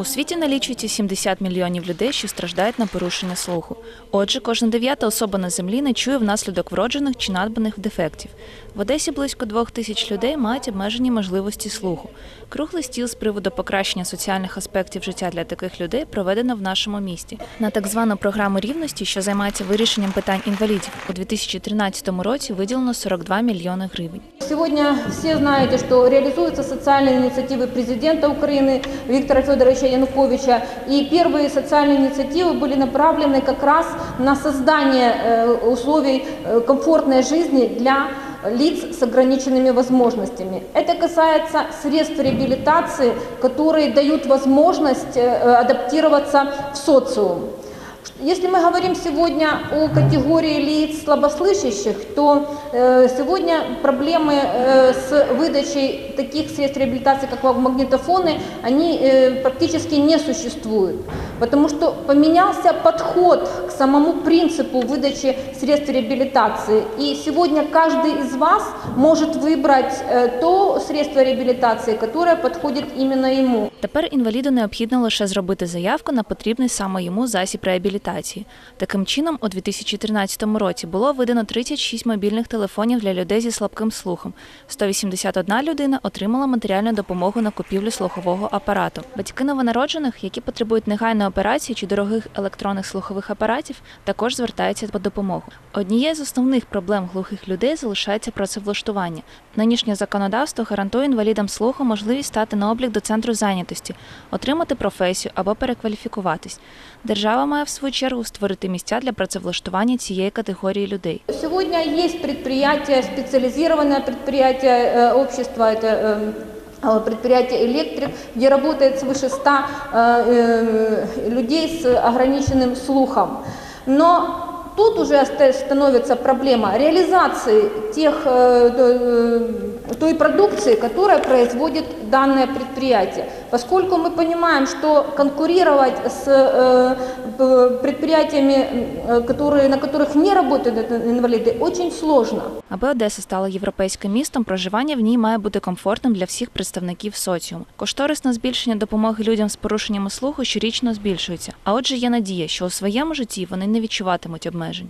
У світі налічується 70 мільйонів людей, що страждають на порушення слуху. Отже, кожна дев'ята особа на землі не чує внаслідок вроджених чи надбаних дефектів. В Одесі близько двох тисяч людей мають обмежені можливості слуху. Круглий стіл з приводу покращення соціальних аспектів життя для таких людей проведено в нашому місті. На так звану програму рівності, що займається вирішенням питань інвалідів, у 2013 році виділено 42 мільйони гривень Сегодня все знаете, что реализуются социальные инициативы президента Украины Виктора Федоровича Януковича. И первые социальные инициативы были направлены как раз на создание э, условий э, комфортной жизни для лиц с ограниченными возможностями. Это касается средств реабилитации, которые дают возможность э, адаптироваться в социум. Если мы говорим сегодня о категории лиц слабослышащих, то э, сегодня проблемы э, с выдачей таких средств реабилитации, как магнитофоны, они э, практически не существуют. Потому что поменялся подход к самому принципу выдачи средств реабилитации. И сегодня каждый из вас может выбрать э, то средство реабилитации, которое подходит именно ему. Тепер інваліду необхідно лише зробити заявку на потрібний саме йому засіб реабілітації. Таким чином, у 2013 році було видано 36 мобільних телефонів для людей зі слабким слухом. 181 людина отримала матеріальну допомогу на купівлю слухового апарату. Батьки новонароджених, які потребують негайної операції чи дорогих електронних слухових апаратів, також звертаються по допомогу. Однією з основних проблем глухих людей залишається працевлаштування. Нинішнє законодавство гарантує інвалідам слуху можливість стати на облік до центру зайнятості, отримати професію або перекваліфікуватись. Держава має в свою чергу створити місця для працевлаштування цієї категорії людей. Сегодня есть предприятие, специализированное предприятие э, общества, это э, э, предприятие «Электрик», где работает свыше 100 э, э, людей с ограниченным слухом. Но тут уже оста- становится проблема реализации тех, э, э, той продукции, которая производит данное предприятие. Поскольку мы понимаем, что конкурировать с э, п- предприятиями, э, которые, на которых не работают это инвалиды, очень сложно. Аби Одеса стала європейським містом, проживання в ній має бути комфортним для всіх представників соціуму. Кошторисне збільшення допомоги людям з порушеннями слуху щорічно збільшується. А отже, є надія, що у своєму житті вони не відчуватимуть обмежень.